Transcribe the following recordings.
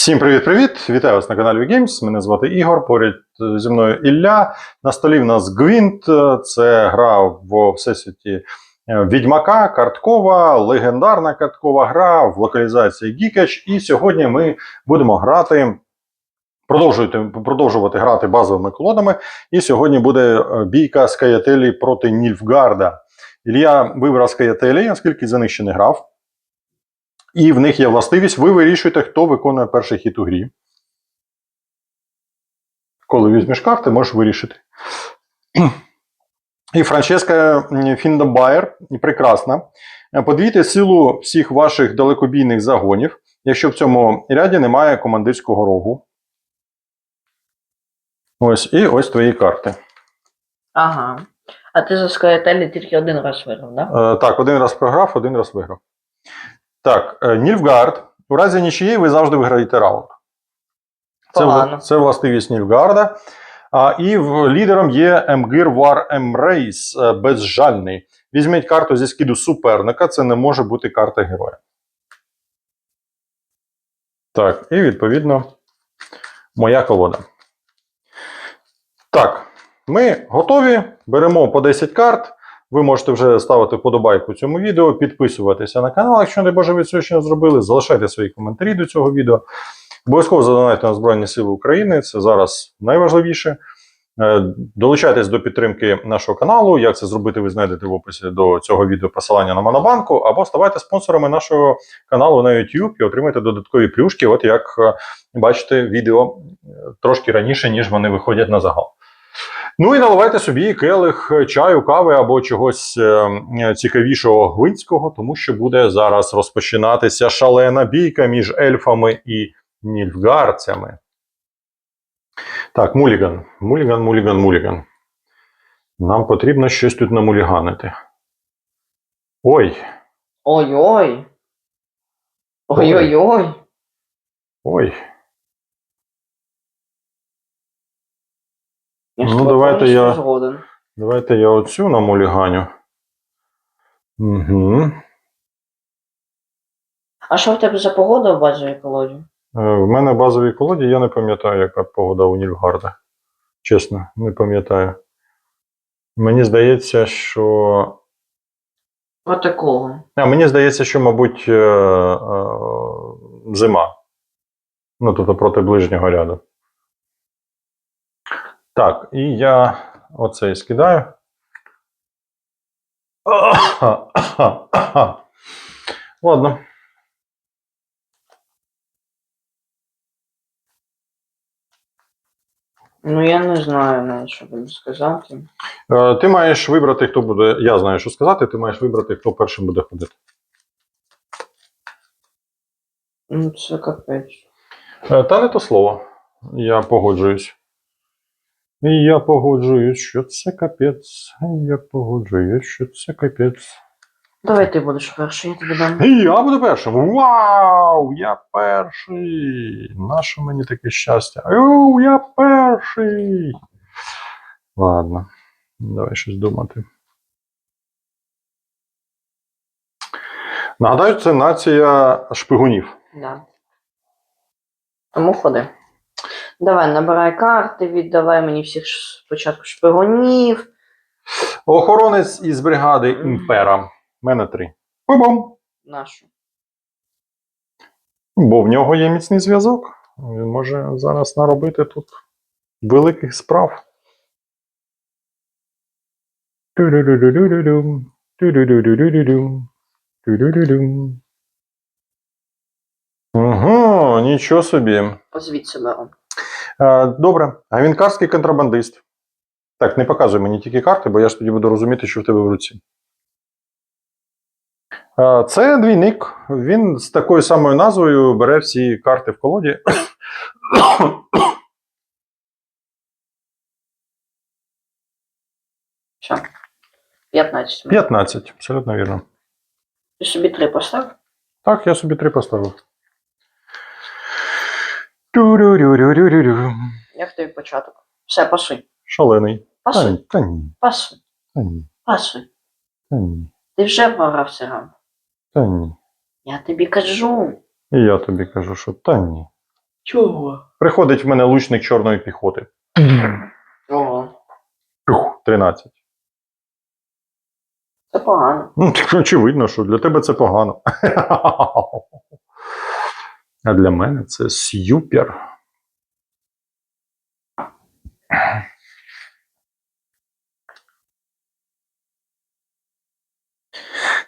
Всім привіт-привіт! Вітаю вас на каналі Games. Мене звати Ігор. Поряд е, зі мною Ілля. На столі в нас Гвинт. Це гра в всесвіті е, Відьмака, карткова, легендарна карткова гра в локалізації Geekage. І сьогодні ми будемо грати. Продовжувати, продовжувати грати базовими колодами. І сьогодні буде е, бійка Скаятелі проти Нільфгарда. Ілля вибрав Скаятелі, оскільки за них ще не грав. І в них є властивість, ви вирішуєте, хто виконує перший хід у грі. Коли візьмеш карти, можеш вирішити. І Франческа Фіндабайер прекрасна. Подвійте силу всіх ваших далекобійних загонів, якщо в цьому ряді немає командирського рогу. Ось, і ось твої карти. Ага. А ти за Скаятелі тільки один раз виграв, да? Е, так, один раз програв, один раз виграв. Так, е, Нільфгард. У разі нічиєї ви завжди виграєте раунд. Це, це властивість Нільфгарда. А, і в, лідером є Емгир Вар Емрейс, е, безжальний. Візьміть карту зі скиду суперника, це не може бути карта героя. Так, і відповідно моя колода. Так, ми готові. Беремо по 10 карт. Ви можете вже ставити вподобайку цьому відео, підписуватися на канал, якщо не боже ви цього ще не зробили. Залишайте свої коментарі до цього відео. Обов'язково задонайте на Збройні Сили України. Це зараз найважливіше. Е, Долучайтесь до підтримки нашого каналу. Як це зробити, ви знайдете в описі до цього відео посилання на Монобанку, або ставайте спонсорами нашого каналу на YouTube і отримайте додаткові плюшки, от як е, бачите, відео е, трошки раніше, ніж вони виходять на загал. Ну і наливайте собі келих чаю, кави або чогось е, цікавішого гвинського, тому що буде зараз розпочинатися шалена бійка між ельфами і нільфгарцями. Так, муліган. Муліган, муліган, муліган. Нам потрібно щось тут намуліганити. Ой, Ой-ой. Ой-ой-ой. ой. Я Ну, давайте я- згоден. Давайте я оцю намуліганю. Угу. А що в тебе за погода в базовій колоді? Е, В мене в базовій колоді, я не пам'ятаю, яка погода у Нільфгарда. Чесно, не пам'ятаю. Мені здається, що. От такого. А, мені здається, що, мабуть, е, е, зима. Ну, тобто проти ближнього ряду. Так, і я оцей скидаю. Ладно. Ну я не знаю навіть, що тобі сказати. Е, Ти маєш вибрати, хто буде. Я знаю, що сказати, ти маєш вибрати, хто першим буде ходити. Ну це капець. Е, Та не то слово. Я погоджуюсь. І я погоджуюсь, що це капець. І Я погоджуюсь, що це капець. Давай ти будеш перший, я тобі дам. І я буду першим. Вау! Я перший! Наше мені таке щастя. Оу, я перший. Ладно, давай щось думати. Нагадаю, це нація шпигунів. Да. Тому ходи. Давай, набирай карти, віддавай мені всіх спочатку шпигунів. Охоронець із бригади Імпера. У мене три. Бум-бум. Нашу. Бо в нього є міцний зв'язок. Він може зараз наробити тут великих справ. Ого, нічого собі. Звідси беру. Е, Добре, гавінкарський контрабандист. Так, не показуй мені тільки карти, бо я ж тоді буду розуміти, що в тебе в руці. Е, Це двійник. Він з такою самою назвою бере всі карти в колоді. Все. 15. 15, абсолютно вірно. Ти собі три постав? Так, я собі три поставив. Ту-рю-рю-рю-рю-рю. Як тобі початок? Все, пасуй. Шалений. Ні, та ні, Пасуй. та ні, Пасуй. та ні, Ти вже погрався грав. та ні. Я тобі кажу. І я тобі кажу, що та ні. Чого? Приходить в мене лучник чорної піхоти. Ого. Пюх, 13. Це погано. Ну, так очевидно, що для тебе це погано. А для мене це сюпер.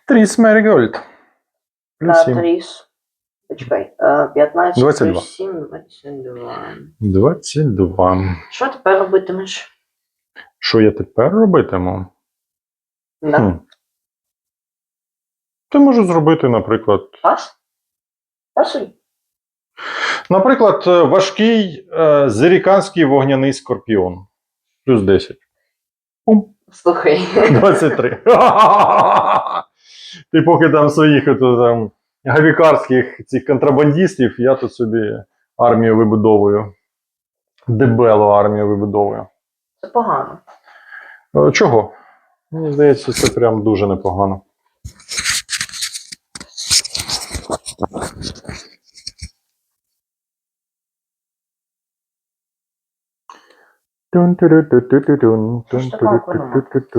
Тріс Мерігольд. Плюс сім. тріс. Почекай. е, 15 22. плюс 7, 22. 22. Що тепер робитимеш? Що я тепер робитиму? Да. Хм. Ти можу зробити, наприклад, Пас? Пасуй. Наприклад, е, важкий е, зеріканський вогняний скорпіон. Плюс 10. Пум. Слухай. 23. Ти поки там своїх ото, там, гавікарських цих контрабандистів, я тут собі армію вибудовую. Дебелу армію вибудовую. Це погано. Е, Чого? Мені здається, це прям дуже непогано.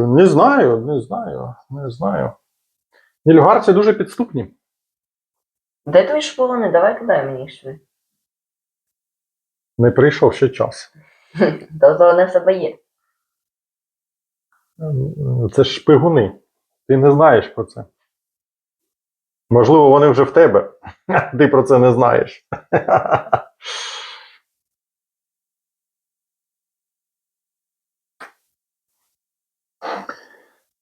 Не знаю, не знаю, не знаю. Нільгарці дуже підступні. Де твої шпигуни? Давай кидай мені їх сюди. Не прийшов ще час. Тобто вони в тебе є. Це ж шпигуни. Ти не знаєш про це. Можливо, вони вже в тебе. Ти про це не знаєш.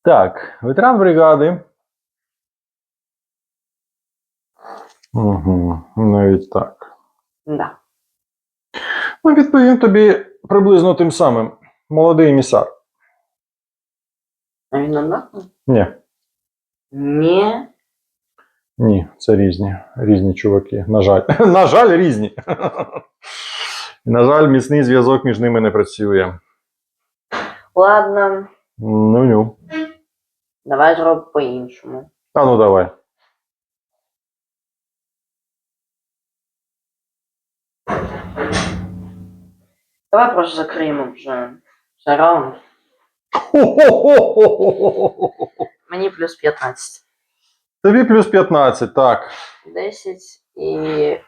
Так, ветеран бригади. Угу, навіть так. Да. Ну, відповім тобі приблизно тим самим. Молодий місар. А він однаковий? Ні. Ні. Ні, це різні. Різні чуваки. На жаль. На жаль, різні. На жаль, міцний зв'язок між ними не працює. Ладно, Ну ню. давай зробимо по-іншому. А ну давай. Давай просто закриємо вже цей раунд. Мені плюс 15. Тобі плюс 15, так. 10 і е,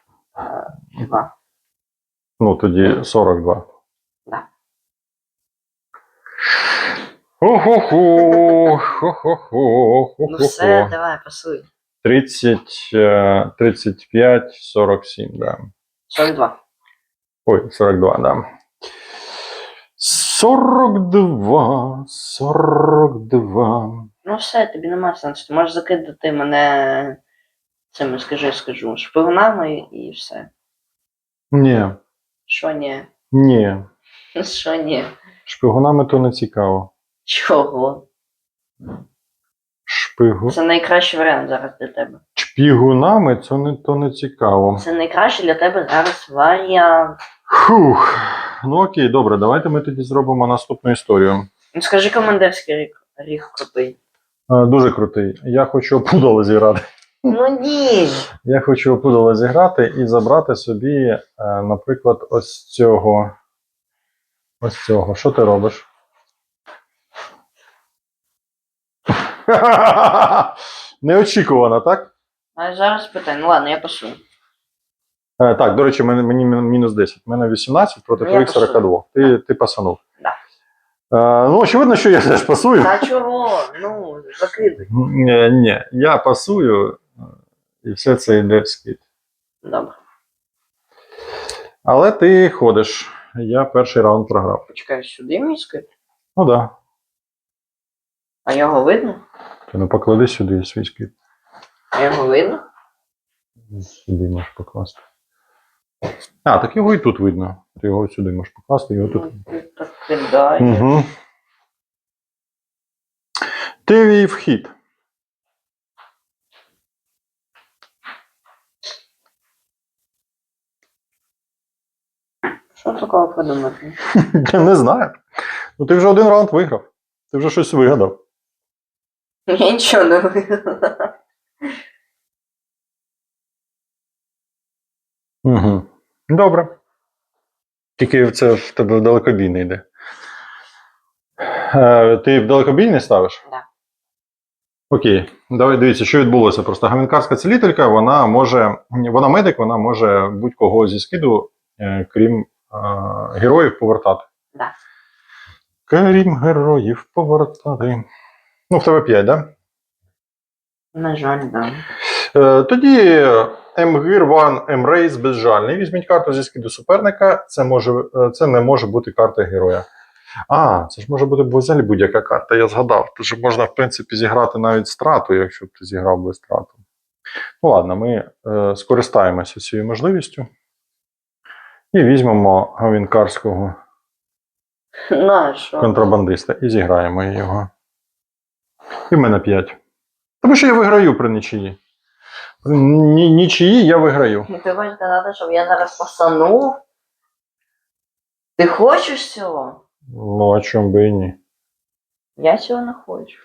2. Ну тоді 42. Да. Хо-хо-хо, хо-хо-хо, Ну все, хо-хо-хо. давай, пасуй. 30, е, 35, 47, да. 42. Ой, 42, да. 42, 42. Ну все, тобі нема сенсу. Ти можеш закидати мене цими, скажи, скажу, шпигунами і все. Ні, Що ні? ні. Що ні? Шпигунами то не цікаво. Чого? Шпигу... Це найкращий варіант зараз для тебе. Шпігунами це не, то не цікаво. Це найкращий для тебе зараз варіант. Фух. Ну окей, добре, давайте ми тоді зробимо наступну історію. Ну скажи командирський рік, рік крутий. Е, Дуже крутий. Я хочу опудало зіграти. Ну ні. Я хочу опудало зіграти і забрати собі, е, наприклад, ось цього. Ось цього. Що ти робиш? Неочікувано, так? А зараз питай. Ну ладно, я пасую. Е, так, до речі, мені, мені мінус 10. У мене 18 проти Ну, я твоїх 42. Ти, ти пасанув. Да. Е, ну, очевидно, що я теж пасую. Та чого? Ну, закидай. Ні, ні, я пасую, е, і все це йде в скид. Добре. Але ти ходиш. Я перший раунд програв. Почекай, сюди мій скид. Ну так. Да. А його видно? Ти ну поклади сюди свій скид. А його видно? Сюди можеш покласти. А, так його і тут видно. Ти його сюди можеш покласти, його тут. Ну, ти так кидаєш. Угу. Ти вів в. Що такого придумати? Не знаю. Ну ти вже один раунд виграв. Ти вже щось вигадав. Я нічого не видно. Угу. Добре. Тільки це в тебе в далекобійний йде. Е, ти в далекобійний ставиш? Да. Окей. Давай дивіться, що відбулося. Просто гамінкарська цілителька, вона може, вона медик, вона може будь-кого зі скиду, е, крім е, героїв, повертати. Да. Крім героїв повертати. Ну, в тебе 5, так? Да? На жаль, да. Е, Тоді МГИР Ван Емрейс безжальний. Візьміть карту зі скиду суперника. Це, може, е, це не може бути карта героя. А, це ж може бути взагалі будь-яка карта, я згадав. Тож можна, в принципі, зіграти навіть страту, якщо б ти зіграв без страту. Ну ладно, ми е, скористаємося цією можливістю. І візьмемо гавінкарського контрабандиста і зіграємо його. І в мене 5. Тому що я виграю при нічиї. При ні- нічиї я виграю. Ну, Ти хочеш сказати, щоб я зараз пасанув? Ти хочеш цього? Ну, а чому би і ні? Я цього не хочу.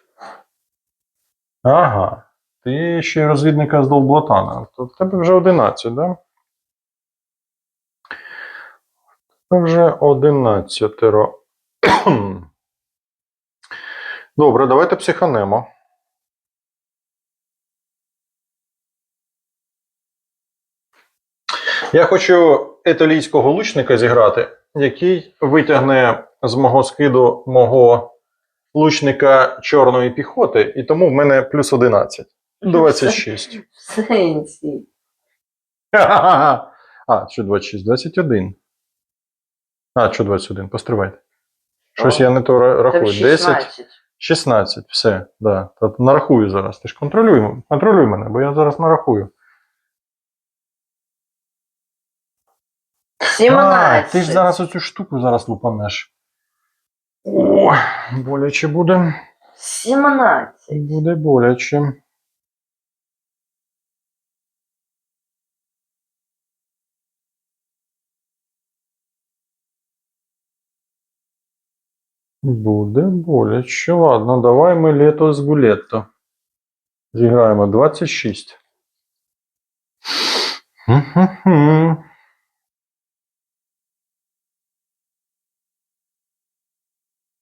Ага. Ти ще й розвідника з Долблатана. То в тебе вже 11, да? Це вже 11. Добре, давайте психанемо. Я хочу еталійського лучника зіграти, який витягне з мого скиду мого лучника чорної піхоти, і тому в мене плюс 11. 26. В сенсі. А, що 26? 21. А, що 21? Постривайте. Щось я не то рахую. 10, 16. 16, все. Да. Тобто нарахую зараз. Ти ж контролюй, контролюй мене, бо я зараз нарахую. А, ти ж зараз оцю штуку зараз лупанеш. О, боляче буде. 17. Буде боляче. Буде боляче. Ладно, давай ми лето з гулетто. Зіграємо 26.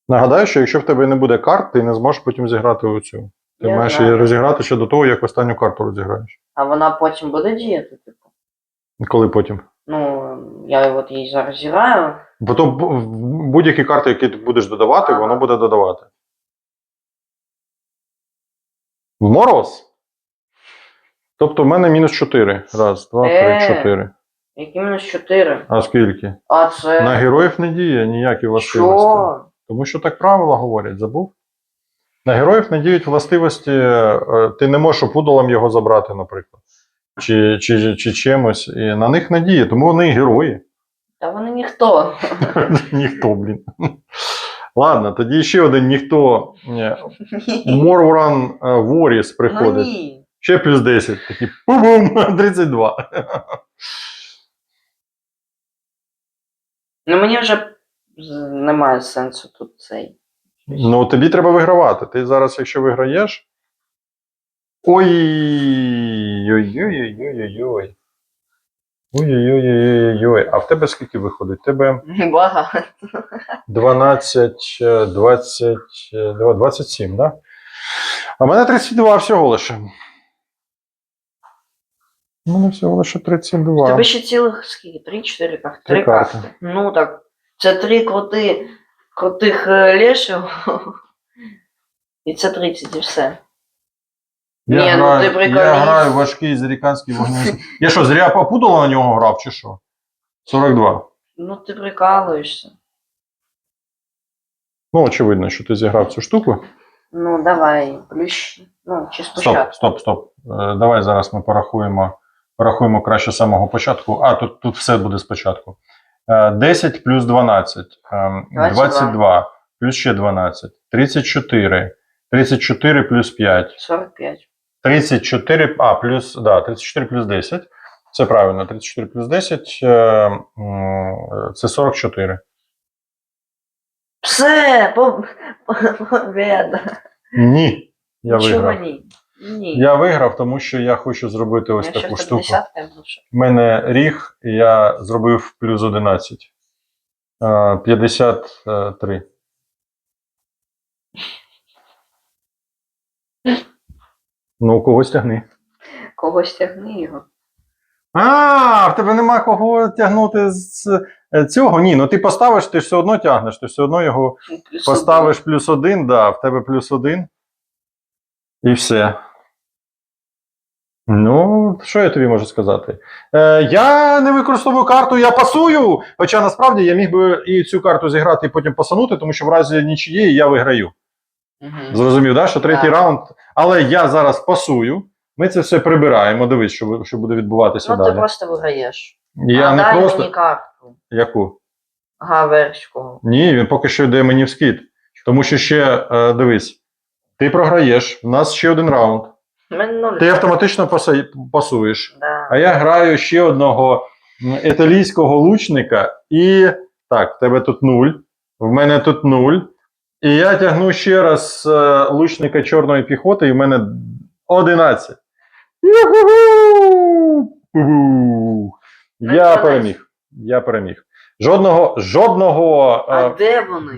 Нагадаю, що якщо в тебе не буде карт, ти не зможеш потім зіграти оцю. Ти Я маєш знаю. її розіграти ще до того, як останню карту розіграєш. А вона потім буде діяти, типу. Коли потім? Ну, я от її зараз зіграю. Бо то бу- в- будь-які карти, які ти будеш додавати, Ага. воно буде додавати. Мороз. Тобто в мене мінус 4. Раз, два, три, Е. чотири. Які мінус 4. А скільки? А це. На героїв не діє ніякі властивості. Що? Тому що так правила говорять, забув? На героїв не діють властивості, е, ти не можеш опудолом його забрати, наприклад. Чи, чи, чи чимось. І на них не діє, тому вони герої. Та вони ніхто. Ніхто, блін. Ладно, тоді ще один ніхто. Ні, Морвран е, Воріс Ну приходить. ні. Ще плюс 10. Такі пум-бум, 32. Ну мені вже немає сенсу тут цей. Ну, тобі треба вигравати. Ти зараз, якщо виграєш. Ой. Ой-ой-ой-ой-ой. А в тебе скільки виходить? Тебе Багато. 12, е, 20, е, 27, да? А мене 32 всього лише. У мене всього лише 32. Тебе ще цілих скільки? Три-чотири карти. Три Три карти. карти. Ну так. Це три крути, крутих е, лешів. І це 30 і все. Я, Ні, ну граю, ти я граю важкий заріканський вогневий. Я що, зря попудало на нього грав, чи що? 42. Ну ти прикалуєшся. Ну, очевидно, що ти зіграв цю штуку. Ну давай, плющ. Ну, чи Стоп, спочатку. стоп, стоп. Е, Давай зараз ми порахуємо, порахуємо краще з самого початку. А, тут, тут все буде спочатку. Е, 10 плюс 12. ем, 22. 22 плюс ще 12. 34. 34 плюс 5. 45. 34, а, плюс, да, 34 плюс 10. Це правильно, 34 плюс 10 е, це 44. Все, по... победа. Ні. Я Чого виграв. ні? Ні. Я виграв, тому що я хочу зробити ось Я таку щось штуку. У мене ріг, і я зробив плюс 11. Е, 53. Ну, когось тягни. Когось тягни його. А, в тебе нема кого тягнути з е, цього? Ні, ну ти поставиш, ти ж все одно тягнеш, ти все одно його Ну, плюс поставиш плюс один, да, в тебе плюс один. І все. Ну, що я тобі можу сказати? Е, я не використовую карту, я пасую. Хоча насправді я міг би і цю карту зіграти і потім пасанути, тому що в разі нічиєї я виграю. Зрозумів, да? що третій Так. раунд. Але я зараз пасую. Ми це все прибираємо. Дивись, що, що буде відбуватися Ну, ти просто виграєш. Я а не дай просто. мені карту. Яку? Гаверського. Ні, він поки що йде мені в скид. Тому що ще е, дивись, ти програєш, у нас ще один раунд. У. Ти автоматично паса- пасуєш. Да. А я граю ще одного італійського лучника, і так, в тебе тут нуль, в мене тут нуль. І я тягну ще раз е, лучника чорної піхоти, і в мене 11. Юху! Пу-ху! Я переміг. Я переміг. Жодного, жодного, А е, де вони?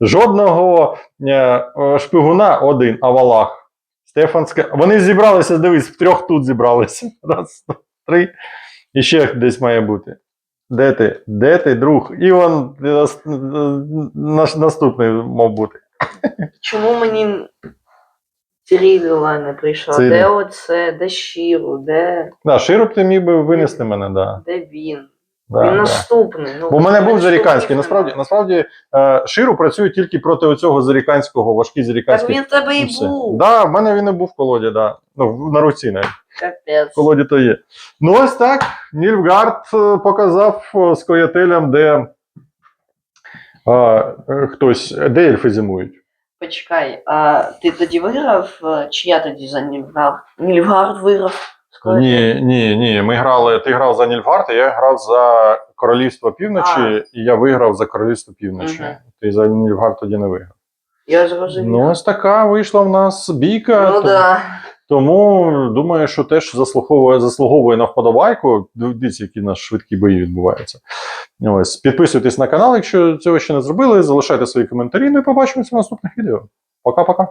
жодного е, е, шпигуна один, а валах. Стефанська. Вони зібралися, дивись, в трьох тут зібралися. Раз, два, три. І ще десь має бути. Де ти? Де ти, друг? І он е, е, наш наступний мав бути. Чому мені Цирілова не прийшла? Циріль. Де оце? Де Щіру? Де, Да, б ти міг би винести мене, да. де він? Да, він да. наступний. Ну, Бо в мене був Заріканський. Насправді, насправді е, Ширу працює тільки проти оцього Заріканського, важкий Так він в тебе і був. Да, в мене він і був в колоді, да. Ну, на руці навіть. Капець. В колоді то є. Ну, ось так. Нільфгард е, показав е, скоятелям, де е, е, хтось, де ельфи зимують. Почекай, а ти тоді виграв, чи я тоді за Нільфгард? Нільфгард виграв. Скоро. Ні, ні, ні. Ми грали. Ти грав за Нільфгард, я грав за Королівство Півночі, А. і я виграв за Королівство Півночі. Мгм. Ти за Нільфгард тоді не виграв. Я зрозумів. Ну, ось така вийшла в нас бійка. Ну Тому- да. Тому думаю, що теж заслуговує, заслуговує на вподобайку. Дивіться, які в нас швидкі бої відбуваються. Ось підписуйтесь на канал, якщо цього ще не зробили. Залишайте свої коментарі. Ну і побачимося в наступних відео. Пока-пока.